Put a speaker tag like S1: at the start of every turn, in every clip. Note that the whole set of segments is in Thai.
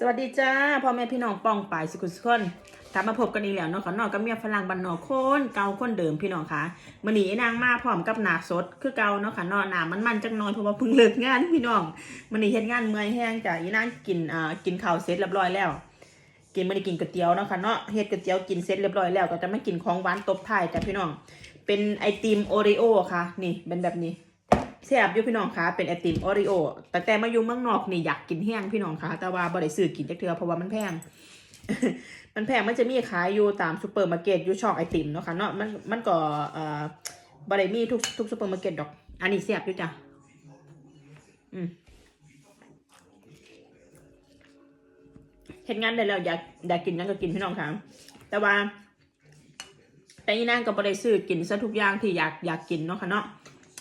S1: สวัสดีจ้าพ่อแม่พี่น้องป้องปายสุขุสุขคนกลับมาพบกันอีกแล้วเนาะขอนอกกับเมียฝรั่งบันนอกคนเกาคนเดิมพี่น้องคะมื่อนี้นางมาพร้อมกับหนาสดคือเกาเนาะค่ะนอหนามันมันจักหน้อยเพราะว่าเพิ่งเลิกงานพี่น้องมื่อนี้เฮ็ดงานเมื่อยแห้งจ้ะอีนางกินอ่ากินข้าวเสร็จเรียบร้อยแล้ว กินมื่อนี้กินก๋วยเตี๋ยวเนาะค่ะเนาะเฮ็ดก๋วยเตี๋ยวกินเสร็จเรียบร้อยแล้วก็จะมากินของหวานตบท้ายจ้ะพี่น้องเป็นไอติมโอริโอค่ะนี่เป็นแบบนี้ แซ่บอยู่พี่น้องคะเป็นไอติมโอริโอแต่แต่มาอยู่เมืองนอกนี่อยากกินแห้งพี่น้องคะแต่ว่าบ่ได้ซื้อกินจักเทื่อเพราะว่ามันแพง มันแพงมันจะมีขายอยู่ตามซูเปอร์มาร์เก็ตอยู่ช่องไอติมเนาะค่ะเนาะมันมันก็เอ่อบริมีทุกทุกซูเปอร์มาร์เก็ตดอก อันนี้เสียบอยู่จ้ะอืมเห็นงานได้แล้วอยากอยากกินนั่นก็กินพี่น้องค่ะแต่ว่าแต่ยีนางก็บริซื้อกินซะทุกอย่างที่อยากอยากกินเนาะค่ะเนาะ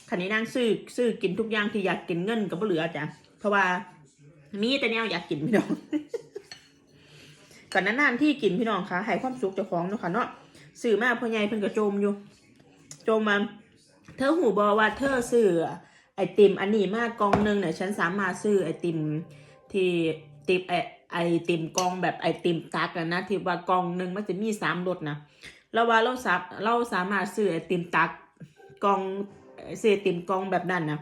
S1: คันนี้นางซื้อซื้อกินทุกอย่างที่อยากกินเงินก็บ่เหลือจ้ะเพราะว่ามีแต่แนวอยากกินพี่น้องก่อนนานๆที่กินพี่น้องคะให้ความสุขเจ้าของเนาะค่ะเนาะสื่อมาพ่อใหญ่เพิ่นก็โจมอยู่ โจมมาเธอหูบอว่าเธอซื้อไอติมอันนี้มากกองหนึงเนี่ยฉันสามารถซื้อไอติมที่ติมไอไอติมกองแบบไอติมตักนะที่ว่ากองหนึ่งมันจะมีสามรสนะแล้วว่าเราสับเราสามารถซื้อไอติมตักกอง ซื้อไอติมกองแบบนั้นนะ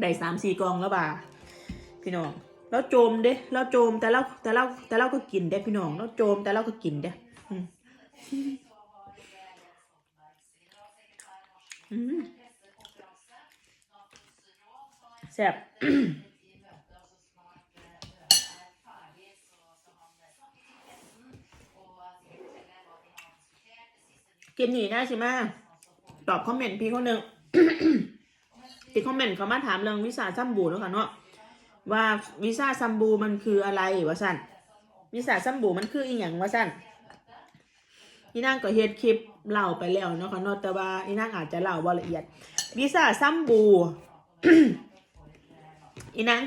S1: ได้สามสี่กองแล้วบ่าพี่น้องแล้วโจมเด้แล้วโจมแต่เราแต่เราแต่เราก็กินเด้พี่น้องแล้วโจมแต่เราก็กินเด้แซ่บกินหนีได้ใช่ไหมตอบคอมเมนต์พี่คนหนึ่ง ติดคอมเมนต์เขามาถามเรื่องวิสาซัมบูแล้วค่ะเนาะว่าวีซ่าซัมบูมันคืออะไรวะสั้นวีซ่าซัมบูมันคืออีหยังวะสั้นอีนางก็เฮ็ดคลิปเล่าไปแล้วเนาะค่ะเนาะแต่ว่าอีนางอาจจะเล่าบ่ละเอียดวีซ่าซัมบูอีนาง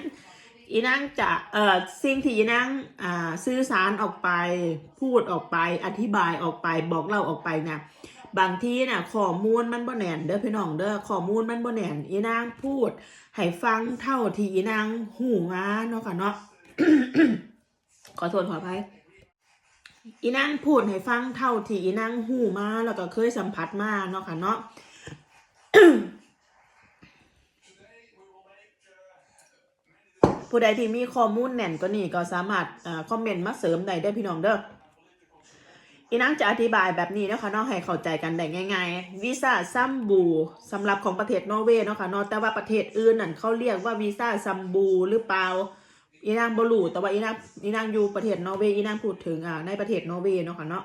S1: อีนางจะเอ่อสิ่งที่อีนางอ่าสื่อสารออกไปพูดออกไปอธิบายออกไปบอกเล่าออกไปนะ บางทีน่ะข้อมูลมันบ่แน่นเด้อพี่น้องเด้อข้อมูลมันบ่แน่นอีนางพูดให้ฟังเท่าที่อีนางหูงาเนาะค่ะเนาะขอโทษขออภัยอีนางพูดให้ฟังเท่าที่อีนางหูมาแล้วก็เคยสัมผัสมาเนาะค่ะเนาะผู้ใดที่มีข้อมูลแน่นก็นี่ก็สามารถอ่าคอมเมนต์มาเสริมได้ได้พี่น้องเด้อ อีนังจะอธิบายแบบนี้นะคะนาะให้เข้าใจกันได้ง่ายๆวีซ่าซัมบูสำหรับของประเทศนอร์เวย์เนาะค่ะนาะแต่ว่าประเทศอื่นนั่นเขาเรียกว่าวีซ่าซัมบูหรือเปล่าอีนางบรูแต่ว่าอีนางอีนางอยู่ประเทศนอร์เวย์อีนางพูดถึงอ่าในประเทศนอร์เวย์เนาะค่ะเนาะ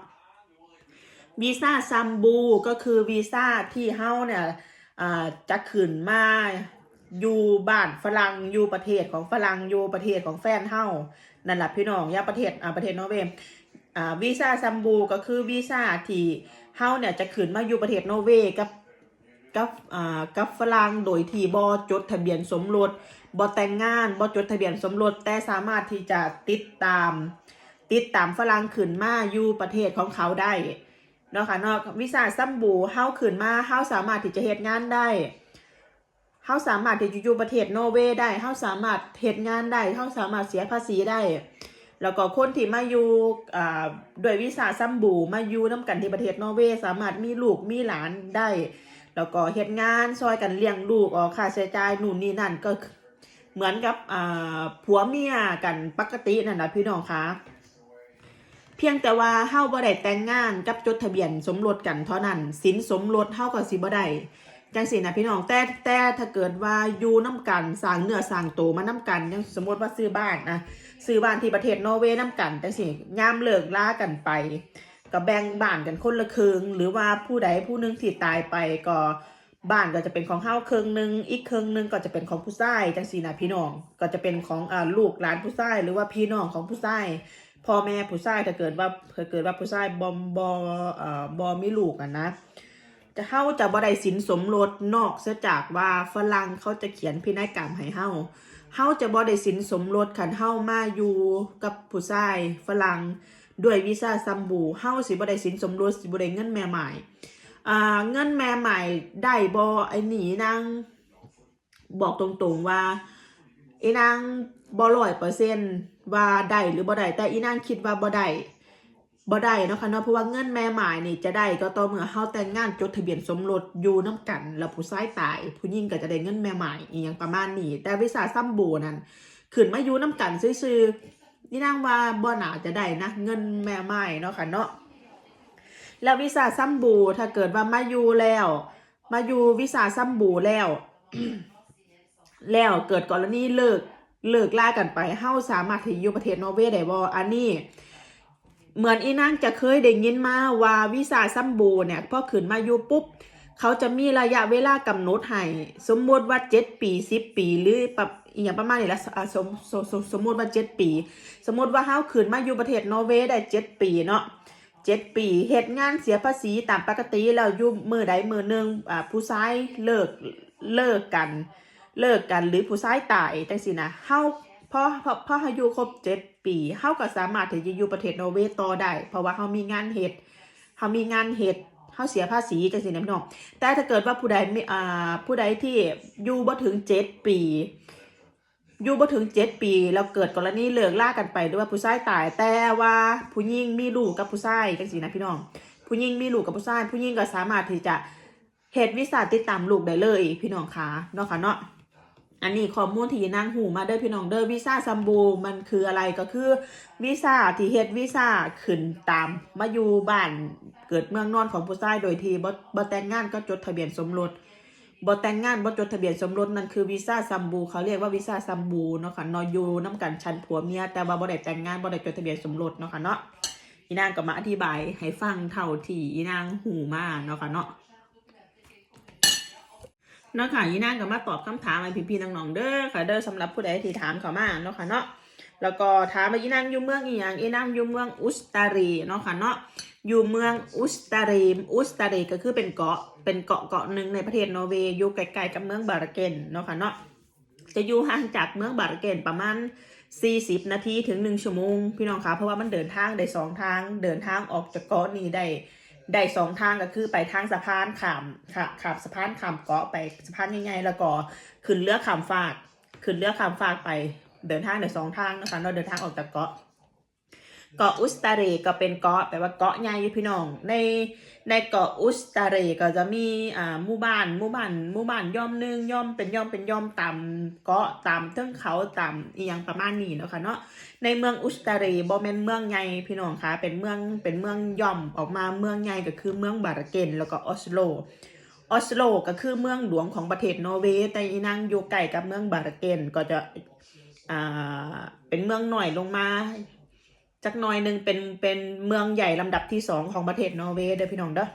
S1: วีซ่าซัมบูก็คือวีซ่าที่เฮาเนี่ยอ่าจะขึ้นมาอยู่บ้านฝรั่งอยู่ประเทศของฝรั่งอยู่ประเทศของแฟนเฮานั่นแหละพี่น้องอย่าประเทศอ่าประเทศนอร์เวย์ วีซ่าซัมบูก็คือวีซ่าที่เฮาเนี่ยจะขึ้นมาอยู่ประเทศนอร์เวย์กับกับอ่ากับฝรั่งโดยที่บ่จดทะเบียนสมรสบ่แต่งงานบ่จดทะเบียนสมรสแต่สามารถที่จะติดตาม ติดตามฝรั่งขึ้นมาอยู่ประเทศของเขาได้เนาะค่ะเนาะวีซ่าซัมบูเฮาขึ้นมาเฮาสามารถที่จะเฮ็ดงานได้เฮาสามารถที่จะอยู่ประเทศนอร์เวย์ได้เฮาสามารถเฮ็ดงานได้เฮาสามารถเสียภาษีได้ แล้วก็คนที่มาอยู่ด้วยวีซ่าซัมบูมาอยู่น้ำกันที่ประเทศนอร์เวย์สามารถมีลูกมีหลานได้ แล้วก็เฮ็ดงานซอยกันเลี้ยงลูกออกค่าใช้จ่ายนู่นนี่นั่นก็เหมือนกับผัวเมียกันปกตินั่นแหละพี่น้องคะเพียงแต่ว่าเฮาบ่ได้แต่งงานกับจดทะเบียนสมรสกันเท่านั้นสินสมรสเฮาก็สิบ่ได้จังสินะพี่น้องแต่แต่ถ้าเกิดว่าอยู่น้ำกันสร้างเนื้อสร้างตัวมาน้ำกันยังสมมติว่าซื้อบ้านนะ ซื้อบ้านที่ประเทศนอร์เวย์น้ำกันแต่สิยามเลิกล่ากันไปก็แบ่งบ้านกันคนละครึ่งหรือว่าผู้ใดผู้หนึงที่ตายไปก็บ้านก็จะเป็นของเฮาครึ่งหนึงอีกครึ่งหนึงก็จะเป็นของผู้ชายจังซี่นะพี่น้องก็จะเป็นของอ่าลูกหลานผู้ชายหรือว่าพี่น้องของผู้ชายพ่อแม่ผู้ชายถ้าเกิดว่าถ้าเกิดว่าผู้ชายบอมบอเอ่อบอมีลูกอะนะจะเฮาจะบ่ได้สินสมรสนอกเสียจากว่าฝรั่งเขาจะเขียนพินัยกรรมให้เฮา เฮาจะบ่ได้สินสมรสคันเฮามาอยู่กับผู้ชายฝรั่งด้วยวีซ่าซัมบูเฮาสิบ่ได้สินสมรสสิบ่ได้เงินแม่ใหม่อ่าเงินแม่ใหม่ได้บ่ไอ้นี่นางบอกตรงๆว่าไอ้นางบ่ร้อยเปอร์เซ็นต์ว่าได้หรือบ่ได้แต่อีนางคิดว่าบ่ได้ บ่ได้เนาะค่ะเนาะเพราะว่าเงินแม่หมายนี่จะได้ก็ต่อเมื่อเฮาแต่งงานจดทะเบียนสมรสอยู่น้กันแล้วผู้ชายตาย ผู้หญิงก็จะได้เงินแม่หมายอีหยังประมาณนี้แต่วิสาซัมโบนั้นขึ้นมาอยู่น้กันซื่อๆนี่นางว่าบ่หนาจะได้นะเงินแม่หมายเนาะค่ะเนาะแล้ววิสาซัมโบถ้าเกิดว่ามาอยู่แล้ว มาอยู่วิสาซัมโบแล้ว แล้วเกิดกรณีเลิกเลิกล่ากันไปเฮาสามารถที่อยู่ประเทศนอร์เวย์ได้บ่อันนี้ เหมือนอีนางจะเคยได้ยินมาว่าวีซ่าซัมโบเนี่ยพอขึ้นมาอยู่ปุ๊บ เขาจะมีระยะเวลากำหนดให้สมมติว่า7ปี10ปีหรือปรับอย่างประมาณนี้ละสมสมสมสมมติว่า7ปี สมมติว่าเฮาขึ้นมาอยู่ประเทศนอร์เวย์ได้7ปีเนาะ7ปีเฮ็ดงานเสียภาษีตามปกติแล้วอยู่มือใดมือหนึงอ่าผู้ชายเลิกเลิกกัน เลิกกันหรือผู้ชายตายจังซี่นะเฮา พอพอพอเฮาอยู่ครบเจ็ดปีเฮาก็สามารถที่จะอยู่ประเทศนอร์เวย์ต่อได้ เพราะว่าเฮามีงานเฮ็ดเฮามีงานเฮ็ดเฮาเสียภาษีจังซี่นะพี่น้องแต่ถ้าเกิดว่าผู้ใดมีอ่าผู้ใดที่อยู่บ่ถึงเจ็ดปี อยู่บ่ถึงเจ็ดปี แล้วเกิดกรณีเลิกล่ากันไปหรือว่าผู้ชายตายแต่ว่าผู้หญิงมีลูกกับผู้ชายจังซี่นะพี่น้อง ผู้หญิงมีลูกกับผู้ชายผู้หญิงก็สามารถที่จะเฮ็ดวีซ่าติดตามลูกได้เลย พี่น้องคะเนาะค่ะเนาะ อันนี้ข้อมูลที่นางหูมาเด้อพี่น้องเด้อวีซ่าซัมบูมันคืออะไรก็คือวีซ่าที่เฮ็ดวีซ่าขึ้นตาม มาอยู่บ้านเกิดเมืองนอนของผู้ชายโดยที่บ่บ่แต่งงานก็จดทะเบียนสมรสบ่แต่งงานบ่จดทะเบียนสมรสนั่นคือวีซ่าซัมบูเขาเรียกว่าวีซ่าซัมบูเนาะค่ะนออยู่นํกันชั้นผัวเมียแต่ว่าบ่ได้แต่งงานบ่ได้จดทะเบียนสมรสเนาะค่ะเนาะอีนางก็มาอธิบายให้ฟังเท่าที่อีนางหูมาเนาะค่ะเนาะ เนาะค่ะยีนางก็มาตอบคำถามให้พี่ๆน้องๆเด้อค่ะเด้อสำหรับผู้ใดที่ถามเขามาเนาะค่ะเนาะแล้วก็ถามว่ายีนางอยู่เมืองอีหยังอีนางอยู่เมืองอุสตารีเนาะค่ะเนาะอยู่เมืองอุสตารีอุสตารีก็คือเป็นเกาะเป็นเกาะเกาะหนึ่งในประเทศนอร์เวย์อยู่ใกล้ๆกับเมืองบาร์เกนเนาะค่ะเนาะจะอยู่ห่างจากเมืองบาร์เกนประมาณ 40 นาทีถึง 1 ชั่วโมงพี่น้องคะเพราะว่ามันเดินทางได้สองทางเดินทางออกจากเกาะนี้ได้ ได้สองทางก็คือไปทางสะพานขามค่ะขับสะพานขามเกาะไปสะพานใหญ่ๆแล้วก็ขึ้นเรือขามฟาก ขึ้นเรือขามฟากไปเดินทางได้สองทางนะคะเราเดินทางออกจากเกาะ เกาะอุสตาเรก็เป็นเกาะแปลว่าเกาะใหญ่ยู่พี่น้อง ในในเกาะอุสตาเรก็จะมีอ่าหมู่บ้านหมู่บ้านหมู่บ้านย่อมหนึงย่อมเป็นย่อมเป็นย่อมตามเกาะตามเทิงเขาตามอีหยังประมาณนี้เนาะค่ะเนาะในเมืองอุสตาเรบอแมนเมืองใหญ่พี่น้องคะเป็นเมืองเป็นเมืองย่อมออกมาเมืองใหญ่ก็คือเมืองบาร์เกนแล้วก็ออสโลออสโลก็คือเมืองหลวงของประเทศนอร์เวย์แต่อีนางอยู่ใกล้กับเมืองบาร์เกนก็จะอ่าเป็นเมืองหน่อยลงมา จักหน่อยหนึ่งเป็นเป็นเมืองใหญ่ลำดับที่สองของประเทศนอร์เวย์เด้อพี่น้องเด้อ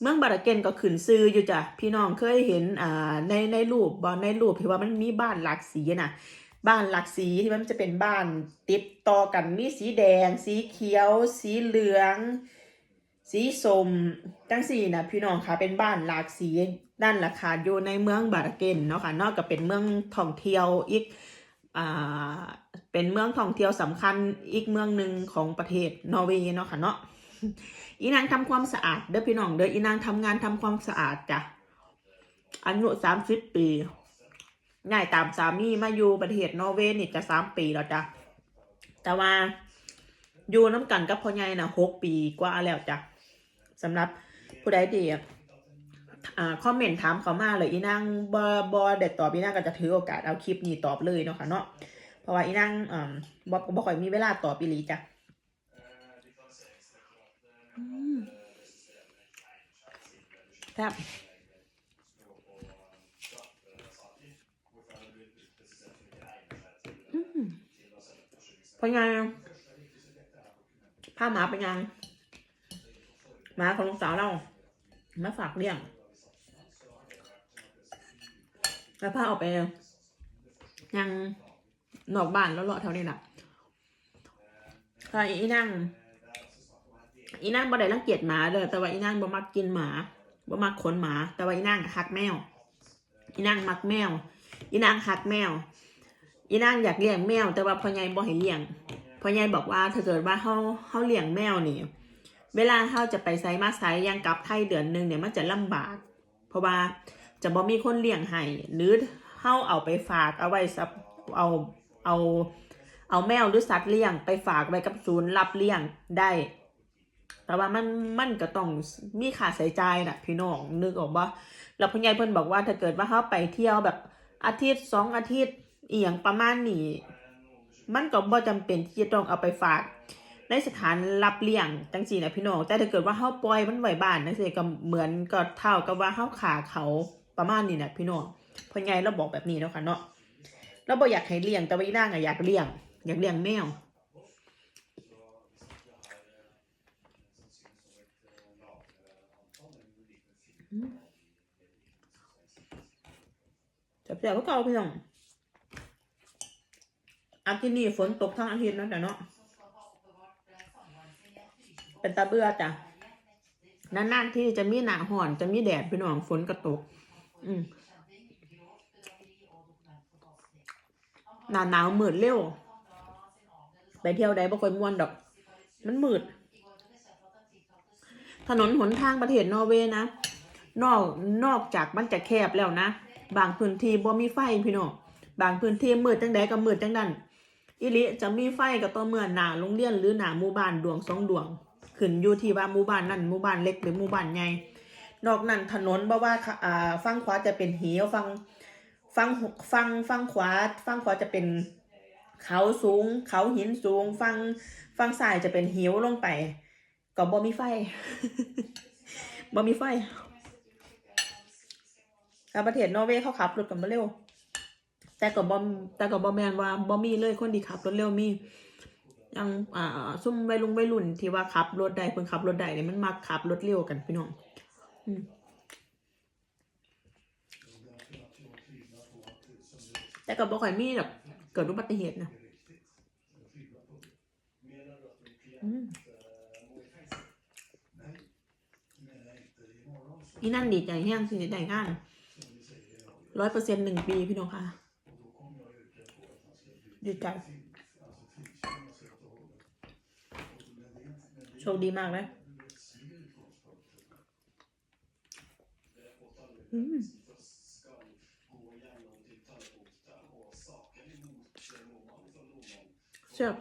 S1: เมืองบาร์เกนก็ขึ้นซื้ออยู่จ้ะพี่น้องเคยเห็นอ่าในในรูปบอในรูปที่ว่ามันมีบ้านหลากสีน่ะบ้านหลากสีที่มันจะเป็นบ้านติดต่อกันมีสีแดง สีเขียว สีเหลือง สีส้มจังสี่นะพี่น้องคะเป็นบ้านหลากสีด้านราคาอยู่ในเมืองบาร์เกนเนาะค่ะนอกจากเป็นเมืองท่องเที่ยวอีกอ่า เป็นเมืองท่องเที่ยวสำคัญอีกเมืองหนึ่งของประเทศนอร์เวย์เนาะค่ะเนาะอีนางทำความสะอาดเด้อพี่น้องเด้ออีนางทำงานทำความสะอาดจ้ะอายุสามสิบปีง่ายตามสามีมาอยู่ประเทศนอร์เวย์นี่จะสามปีแล้วจ้ะแต่ว่าอยู่น้ำกันกับพ่อใหญ่นะหกปีกว่าแล้วจ้ะสำหรับผู้ใดดีอ่าคอมเมนต์ถามเขามาเลยอีนางบอบอเด็ดตอบอีนางก็จะถือโอกาสเอาคลิปนี้ตอบเลยเนาะค่ะเนาะ ราะว่าอีนางอ่าบอบอค่อยมีเวลาตอบอีหลีจ้ะครับเป็นไงพาหมาเป็นยังหมาของลูกสาวเรามาฝากเลี้ยงแล้วพาออกไปยัง นอกบ้านแล้วเลาะแถวนี้แหละค่อีนั่งอีนั่งบ่ได้รังเกียจหมาเลยแต่ว่าอีนั่งบ่มักกินหมาบ่มักขนหมา แต่ว่าอีนั่งหักแมว อีนั่งมักแมว อีนั่งหักแมว อีนางอยากเลี้ยงแมว แต่ว่าพ่อใหญ่บ่ให้เลี้ยงพ่อใหญ่บอกว่าถ้าเกิดว่าเฮาเฮาเลี้ยงแมวนี่เวลาเฮาจะไปไสมาไสยังกลับไทยเดือนหนึ่งเนี่ยมันจะลำบาก เพราะว่าจะบ่มีคนเลี้ยงให้หรือเฮาเอาไปฝากเอาไว้ซับเอา เอา เอาแมวหรือสัตว์เลี้ยง ไปฝากไว้กับศูนย์รับเลี้ยงได้ แต่ว่ามันมันก็ต้องมีค่าใช้จ่ายนะพี่น้องนึกออกบ่แล้วพ่อใหญ่เพิ่นบอกว่าถ้าเกิดว่าเฮาไปเที่ยวแบบอาทิตย์สองอาทิตย์อียงประมาณนี้มันก็บ่จำเป็นที่จะต้องเอาไปฝาก ในสถานรับเลี้ยงจังซี่นะพี่น้องแต่ถ้าเกิดว่าเฮาปล่อยมันไว้บ้านจังซี่ก็เหมือนก็เท่ากับว่าเฮาขาเขาประมาณนี้นะพี่น้องพ่อใหญ่เราบอกแบบนี้แล้วค่ะเนาะ เราบ่อยากให้เลี้ยงแต่ว่าอีนางอะอยากเลี้ยง อยากเลี้ยงแมวจับเสียก็เก่าพี่น้องอาทิตย์นี้ฝนตกทั้งอาทิตย์นะแต่เนาะเป็นตาเบื่อจ้ะนานๆที่จะมีหนาห่อนจะมีแดดพี่น้องฝนก็ตก อืม หนาหนาวมืดเร็ว ไปเที่ยวใดบ่ค่อยม่วนดอก มันมืด ถนนหนทางประเทศนอร์เวย์นะ นอกนอกจากมันจะแคบแล้วนะ บางพื้นที่บ่มีไฟพี่น้องบางพื้นที่มืดจังใดก็มืดจังนั้นอิลิจะมีไฟก็ต่อเมื่อหนาโรงเรียนหรือหนาหมู่บ้านดวงสองดวง ขึ้นอยู่ที่ว่าหมู่บ้านนั่นหมู่บ้านเล็กหรือหมู่บ้านใหญ่นอกนั้นถนนบ่ว่าะอ่าฝั่งขวาจะเป็นเหวฝั่ง ฝั่งฝั่งฝั่งขวาฝั่งขวาจะเป็นเขาสูง เขาหินสูงฝั่งฝั่งซ้ายจะเป็นเหวลงไป ก็บ่มีไฟบ่มีไฟแต่ประเทศนอร์เวย์เขาขับรถกันมาเร็ว แต่ก็บบอมแต่ก็บบอมแมนว่าบอมีเลยคนที่ขับรถเร็วมียังอ่าซุ่มวัยรุ่นวัยรุ่นที่ว่าขับรถได้เพิ่งขับรถได้เนี่ยมันมักขับรถเร็วกันพี่น้อง อืม แต่ก็บ่ค่อยมีแบบเกิดอุบัติเหตุนะอีนั่นดีใจแห้งสิได้งานร้อยเปอร์เซ็นต์หนึ่งปีพี่น้องค่ะ ดีใจโชคดีมากเลยอืม เชื่อ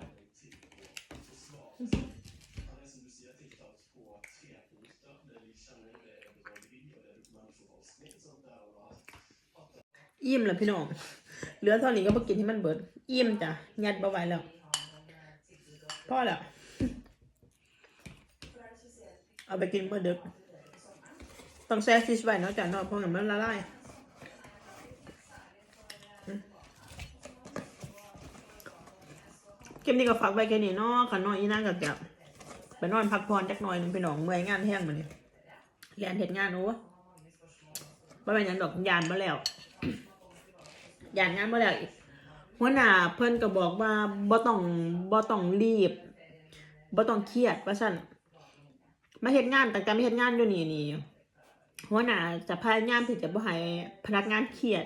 S1: อิ่มแล้วพี่น้อง เหลือเท่านี้ก็มากินให้มันเบิด อิ่มจ้ะ ยัดเบ่ไหวแล้วพอแล้วเอาไปกินเมื่อดึก ต้องแช่ฟิชไว้เนาะจ้ะเนาะเพราะงั้นมันละลายอืมค ลิปนี้ก็ฝากไว้แค่นี้เนาะค่ะเน้อยอีนั่งกับจะไปนอนพักผ่อนจักหน่อยนึงไปหนองเมื่อยงานแห้งมาเนี่ยเรียนเห็ดงานโอ้บ่เป็นยังดอกยานมาแล้วยานงานมาแล้วอีกหัวหน้าเพิ่อนก็บอกว่าบ่ต้องบ่ต้องรีบบ่ต้องเครียดว่าซั่นมาเฮ็ดงานแตั้งแต่มาเฮ็ดงานอยู่นี่นี่หัวหน้าจะพยายามที่จะบ่ให้พนักงานเครียด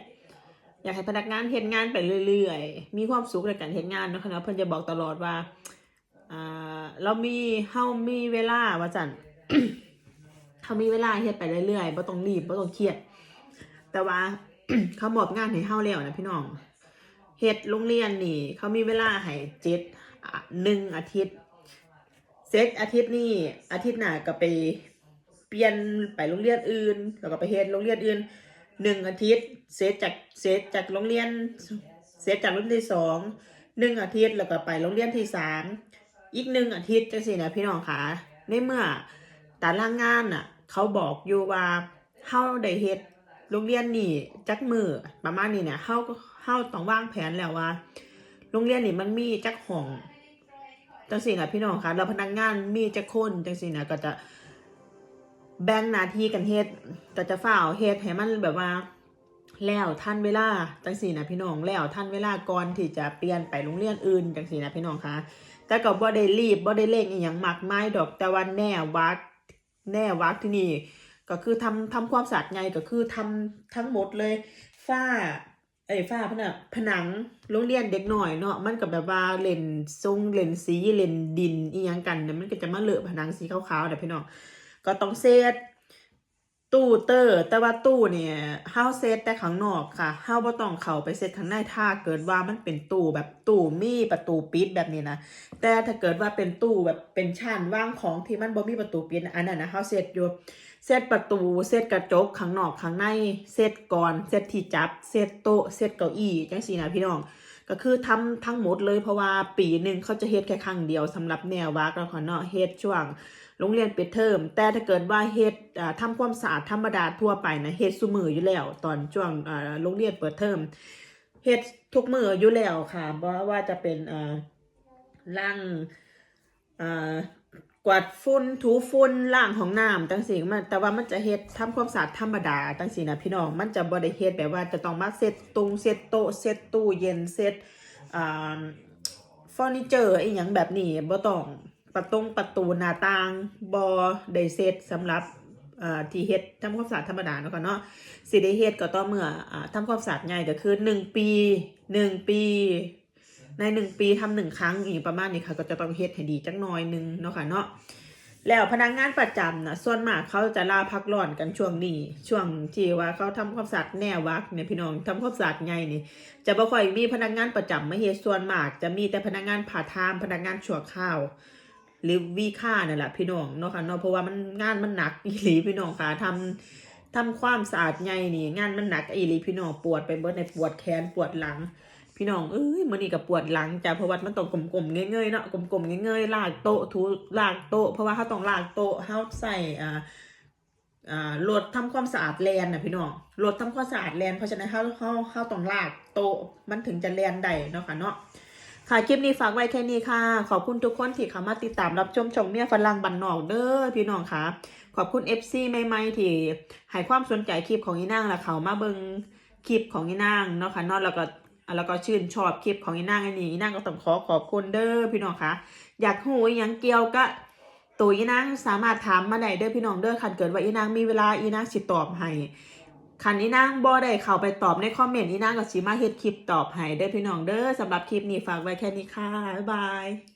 S1: อยากให้พนักงานเฮ็ดงานไปเรื่อยๆ มีความสุขในการเฮ็ดงานนะค่ะเนาะเพิ่นจะบอกตลอดว่าเรามีเฮามีเวลาว่าซั่นเฮามีเวลาเฮ็ดไปเรื่อยๆบ่ต้องรีบบ่ต้องเครียด แต่ว่าเขามอบงานให้เฮาแล้วนะพี่น้องเฮ็ดโรงเรียนนี่ เขามีเวลาให้เจ็ดหนึ่งอาทิตย์เซตอาทิตย์นี้อาทิตย์หน้าก็ไปเปลี่ยนไปโรงเรียนอื่นแล้วก็ไปเฮ็ดโรงเรียนอื่น หนึ่งอาทิตย์เซตจากเซตจากโรงเรียนเซตจากรงเรียนที่สองหนึ่งอาทิตย์แล้วก็ไปโรงเรียนที่สามอีกหนึ่งอาทิตย์จังซี่นะพี่น้องคะในเมื่อตารางงานน่ะ เขาบอกอยู่ว่าเฮาได้เฮ็ดโรงเรียนนี่จักมือประมาณนี้เนี่ยเฮาก็เฮาต้องวางแผนแล้วว่า โรงเรียนนี่มันมีจักห้องจังสี่นะพี่น้องคะแล้วพนักงานมีจักคนจังสี่นะก็จะ แบ่งหน้าที่กันเฮ็ดก็จะฝ้าวเฮ็ดให้มันแบบว่า แล้วทันเวลาจังสี่นะพี่น้องแล้วทันเวลาก่อนที่จะเปลี่ยนไปโรงเรียนอื่นจังสี่นะพี่น้องคะแต่ก็บ่ได้รีบบ่ได้เร่งอีหยังมากมายดอกแต่ว่าแน่วัดแน่วัดที่นี่ ก็คือทำทำความสะอาดไงก็คือทำทั้งหมดเลยฝ้าเอ้ยฝ้าผนังผนังโรงเรียนเด็กหน่อยเนาะมันกับแบบว่าเล่นทรงเล่นสีเล่นดินอีหยังกันเนี่ยมันก็จะมาเลอะผนังสีขาวๆเดี๋ยวพี่น้อง ก็ต้องเซตตู้เตอร์แต่ว่าตู้เนี่ยเฮาเซตแต่ข้างนอกค่ะเฮาบ่ต้องเข้าไปเซตข้างในถ้าเกิดว่ามันเป็นตู้แบบตู้มีประตูปิดแบบนี้นะแต่ถ้าเกิดว่าเป็นตู้แบบเป็นชั้นว่างของที่มันบ่มีประตูปิดอันนั้นนะเฮาเซตอยู่เซตประตูเซตกระจกข้างนอกข้างในเซตก่อนเซตที่จับเซตโต๊ะเซตเก้าอี้จังซี่นะพี่น้องก็คือทำทั้งหมดเลยเพราะว่าปีหนึ่งเขาจะเฮ็ดแค่ครั้งเดียวสำหรับแนววักแล้วก็เนาะเฮ็ดช่วง โรงเรียนปิดเทอมแต่ถ้าเกิดว่าเฮ็ดอ่าทำความสะอาดธรรมดาทั่วไปนะเฮ็ดซุมืออยู่แล้ว ตอนช่วงโรงเรียนเปิดเทอมเฮ็ดทุกมืออยู่แล้วค่ะเพราะว่าจะเป็นล่างกวาดฝุ่นถูฝุ่นล้างห้องน้ำจังซี่มันแต่ว่ามันจะเฮ็ดทำความสะอาดธรรมดาจังซี่นะพี่น้องมันจะบ่ได้เฮ็ดแบบว่าจะต้องมาเซตตุงเซตโต๊ะเซตตู้เย็นเซตเฟอร์นิเจอร์อีหยังแบบนี้บ่ต้อง ประตงประตูหน้าต่างบ่ได้เซตสำหรับที่เฮ็ดทำความสะอาดธรรมดาเนาะค่ะเนาะสิได้เฮ็ดก็ต่อเมื่ออทำความสะอาดใหญ่ก็คือหนึ่งปีหนึ่งปี ในหนึ่งปีทำหนึ่งครั้งอีกประมาณนี้ค่ะ ก็จะต้องเฮ็ดให้ดีจักหน่อยหนึงเนาะค่ะเนาะแล้วพนักงานประจำนะส่วนมากเขาจะลาพักร้อนกันช่วงนี้ ช่วงที่ว่าเขาทำความสะอาดแนววักเนี่ยพี่น้องทำความสะอาดใหญ่นี่ จะบ่ค่อยมีพนักงานประจำมาเฮ็ดส่วนมาก จะมีแต่พนักงานผ่าทามพนักงานชั่วคราว หรือวีค่านั่นแหละพี่น้องเนาะค่ะเนาะเพราะว่ามันงานมันหนักอีหลีพี่น้องค่ะทำทำความสะอาดใหญ่นี่งานมันหนักอีหลีพี่น้องปวดไปเบิดในปวดแขนปวดหลัง พี่น้องเอ้ยมื้อนี้ก็ปวดหลังจ้ะเพราะว่ามันต้องกลมๆเงยๆเนาะกลมๆเงยๆลากโต๊ะถูลากโต๊ะเพราะว่าเขาต้องลากโต๊ะเฮาใส่อ่าอ่ารถทำความสะอาดแลนน่ะพี่น้องรถทำความสะอาดแลนเพราะฉะนั้นเขาเขาเขาต้องลากโต๊ะมันถึงจะแลนได้เนาะค่ะเนาะ ค่ะคลิปนี้ฝากไว้แค่นี้ค่ะ ขอบคุณทุกคนที่เข้ามาติดตามรับชมชมเมียฝรั่งบันนอกเด้อพี่น้องค่ะ ขอบคุณ FC ใหม่ๆที่ให้ความสนใจคลิปของอีนางและเขามาเบิงคลิปของอีนางเนาะค่ะนาะแล้วก็แล้วก็ชื่นชอบคลิปของอีนางอันนี้อีนางก็ต้องขอขอบคุณเด้อพี่น้องค่ะ อยากหูอหยังเกี่ยวก็ตัวอีนางสามารถถามมาได้เด้อพี่น้องเด้อคันเกิดว่าอีนางมีเวลาอีนางสิตอบให้ คันนี้นางบอได้เข้าไปตอบในคอมเมนต์อีนางก็สิมาเฮ็ดคลิปตอบให้เด้อพี่น้องเด้อสำหรับคลิปนี้ฝากไว้แค่นี้ค่ะ บ๊ายบาย